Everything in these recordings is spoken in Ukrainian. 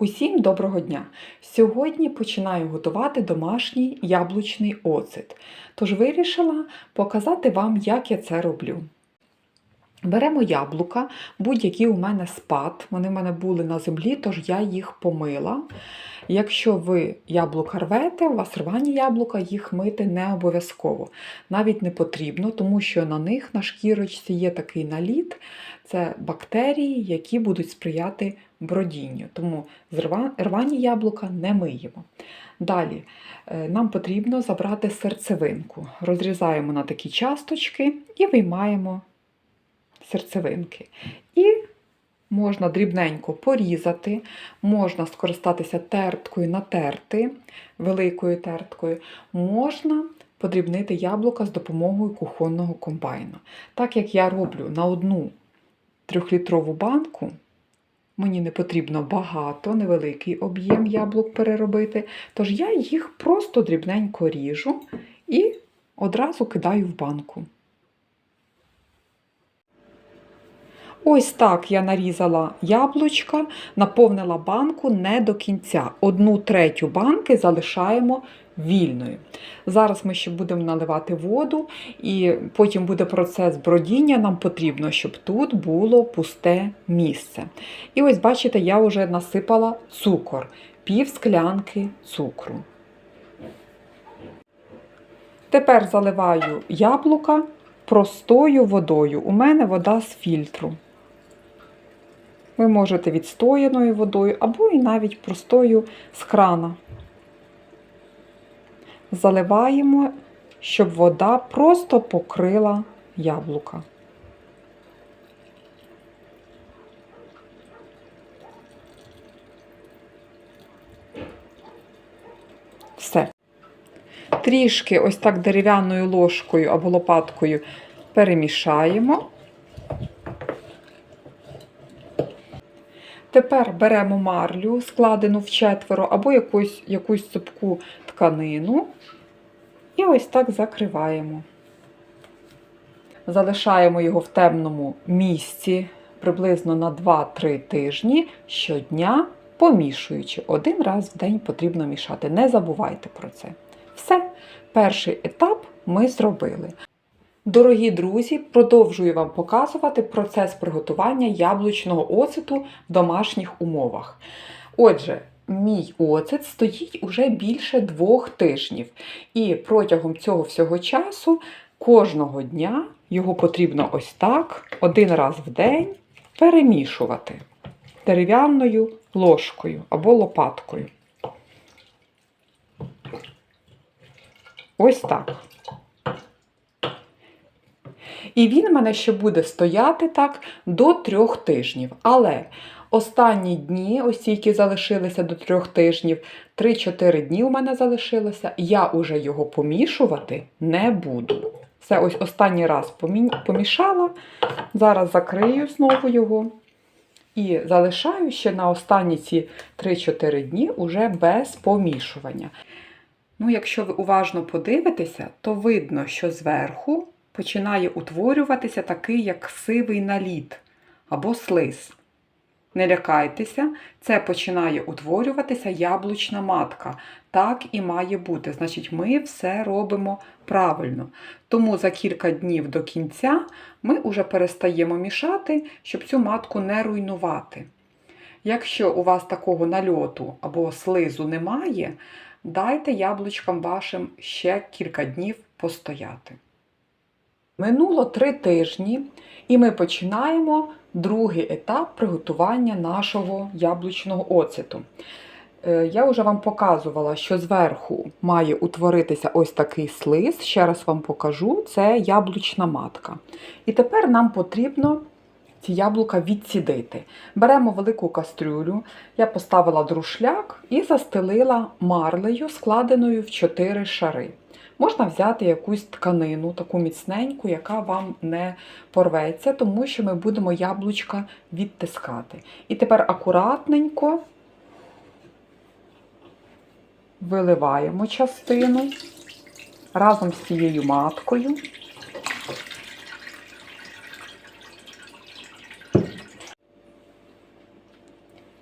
Усім доброго дня! Сьогодні починаю готувати домашній яблучний оцет. Тож вирішила показати вам, як я це роблю. Беремо яблука, будь-які у мене спад. Вони в мене були на землі, тож я їх помила. Якщо ви яблука рвете, у вас рвані яблука, їх мити не обов'язково. Навіть не потрібно, тому що на них на шкірочці є такий наліт, це бактерії, які будуть сприяти бродінню. Тому рвані яблука не миємо. Далі е, нам потрібно забрати серцевинку. Розрізаємо на такі часточки і виймаємо серцевинки. І можна дрібненько порізати, можна скористатися терткою, натерти великою терткою, можна подрібнити яблука з допомогою кухонного комбайна. Так як я роблю на одну трьохлітрову банку, мені не потрібно багато, невеликий об'єм яблук переробити, тож я їх просто дрібненько ріжу і одразу кидаю в банку. Ось так я нарізала яблучка, наповнила банку не до кінця. Одну третю банки залишаємо вільною. Зараз ми ще будемо наливати воду, і потім буде процес бродіння. Нам потрібно, щоб тут було пусте місце. І ось, бачите, я вже насипала цукор, пів склянки цукру. Тепер заливаю яблука простою водою. У мене вода з фільтру. Ви можете відстояною водою або і навіть простою з крана. Заливаємо, щоб вода просто покрила яблука. Все. Трішки ось так дерев'яною ложкою або лопаткою перемішаємо. Тепер беремо марлю, складену в четверо, або якусь, якусь цупку тканину, і ось так закриваємо. Залишаємо його в темному місці приблизно на 2-3 тижні щодня, помішуючи. Один раз в день потрібно мішати. Не забувайте про це. Все, перший етап ми зробили. Дорогі друзі, продовжую вам показувати процес приготування яблучного оцету в домашніх умовах. Отже, мій оцет стоїть уже більше двох тижнів, і протягом цього всього часу кожного дня його потрібно ось так, один раз в день перемішувати дерев'яною ложкою або лопаткою. Ось так. І він в мене ще буде стояти так до трьох тижнів. Але останні дні, ось які залишилися до трьох тижнів, 3-4 дні у мене залишилося, я уже його помішувати не буду. Це ось останній раз помішала. Зараз закрию знову його. І залишаю ще на останні ці 3-4 дні уже без помішування. Ну, якщо ви уважно подивитеся, то видно, що зверху починає утворюватися такий, як сивий наліт або слиз. Не лякайтеся, це починає утворюватися яблучна матка. Так і має бути. Значить, ми все робимо правильно. Тому за кілька днів до кінця ми вже перестаємо мішати, щоб цю матку не руйнувати. Якщо у вас такого нальоту або слизу немає, дайте яблучкам вашим ще кілька днів постояти. Минуло три тижні, і ми починаємо другий етап приготування нашого яблучного оцету. Е, Я вже вам показувала, що зверху має утворитися ось такий слиз. Ще раз вам покажу, це яблучна матка. І тепер нам потрібно ці яблука відцідити. Беремо велику кастрюлю, я поставила друшляк і застелила марлею, складеною в 4 шари. Можна взяти якусь тканину, таку міцненьку, яка вам не порветься, тому що ми будемо яблучка відтискати. І тепер акуратненько виливаємо частину разом з цією маткою.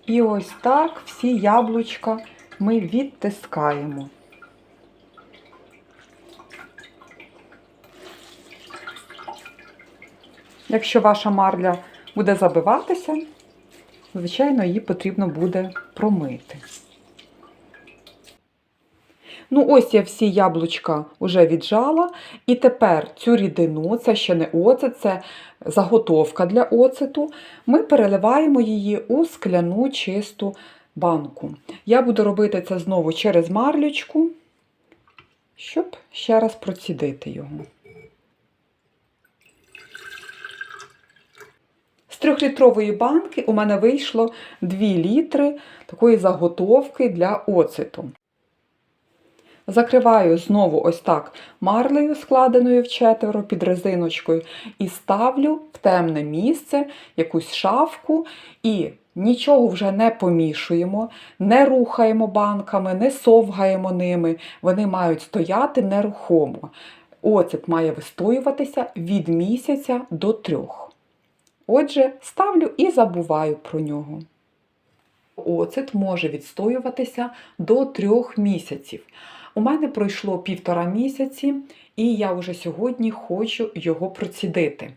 І ось так всі яблучка ми відтискаємо. Якщо ваша марля буде забиватися, звичайно, її потрібно буде промити. Ну, ось я всі яблучка вже віджала. І тепер цю рідину, це ще не оцет, це заготовка для оцету. Ми переливаємо її у скляну чисту банку. Я буду робити це знову через марлючку, щоб ще раз процідити його. Трьохлітрової банки у мене вийшло 2 літри такої заготовки для оцету. Закриваю знову ось так марлею, складеною в четверо під резиночкою, і ставлю в темне місце якусь шафку і нічого вже не помішуємо, не рухаємо банками, не совгаємо ними. Вони мають стояти нерухомо. Оцет має вистоюватися від місяця до трьох. Отже, ставлю і забуваю про нього. Оцет може відстоюватися до трьох місяців. У мене пройшло півтора місяці, і я вже сьогодні хочу його процідити.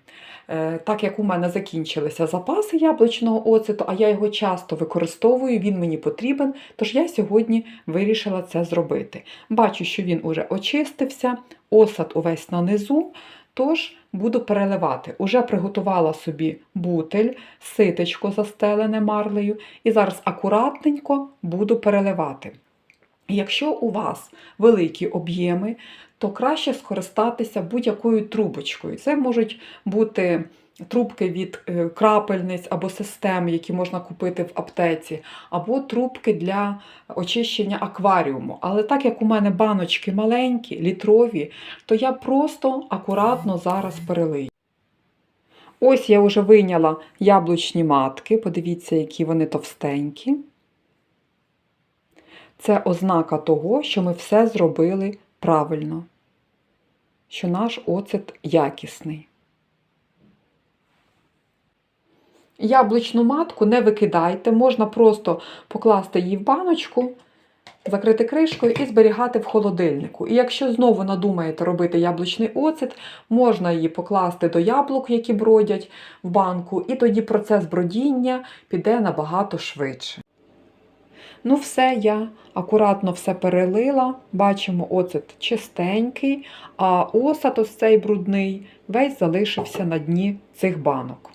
Е, Так як у мене закінчилися запаси яблучного оцету, а я його часто використовую, він мені потрібен, тож я сьогодні вирішила це зробити. Бачу, що він уже очистився, осад увесь на низу, тож буду переливати. Уже приготувала собі бутель, ситечко застелене марлею, і зараз акуратненько буду переливати. Якщо у вас великі об'єми, то краще скористатися будь-якою трубочкою. Це можуть бути трубки від е, крапельниць або систем, які можна купити в аптеці, або трубки для очищення акваріуму. Але так як у мене баночки маленькі, літрові, то я просто акуратно зараз перелию. Ось я вже вийняла яблучні матки, подивіться, які вони товстенькі. Це ознака того, що ми все зробили правильно, що наш оцет якісний. Яблучну матку не викидайте, можна просто покласти її в баночку, закрити кришкою і зберігати в холодильнику. І якщо знову надумаєте робити яблучний оцет, можна її покласти до яблук, які бродять в банку, і тоді процес бродіння піде набагато швидше. Ну, все, я акуратно все перелила. Бачимо, оцет чистенький, а осад ось цей брудний весь залишився на дні цих банок.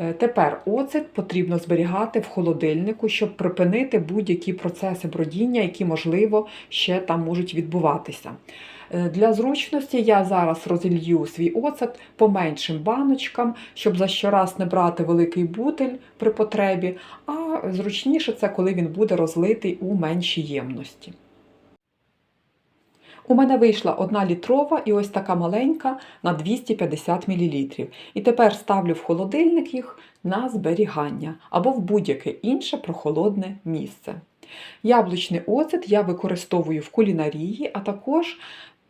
Е, Тепер оцет потрібно зберігати в холодильнику, щоб припинити будь-які процеси бродіння, які, можливо, ще там можуть відбуватися. Е, Для зручності я зараз розілью свій оцет по меншим баночкам, щоб за щораз не брати великий бутель при потребі, а зручніше це, коли він буде розлитий у меншій ємності. У мене вийшла одна літрова і ось така маленька на 250 мл. І тепер ставлю в холодильник їх на зберігання або в будь-яке інше прохолодне місце. Яблучний оцет я використовую в кулінарії, а також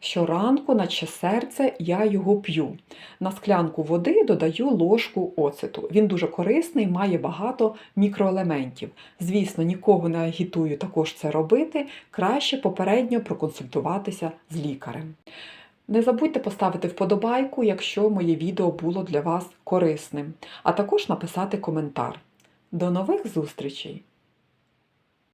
щоранку, наче серце, я його п'ю. На склянку води додаю ложку оцету. Він дуже корисний, має багато мікроелементів. Звісно, нікого не агітую також це робити. Краще попередньо проконсультуватися з лікарем. Не забудьте поставити вподобайку, якщо моє відео було для вас корисним, а також написати коментар. До нових зустрічей!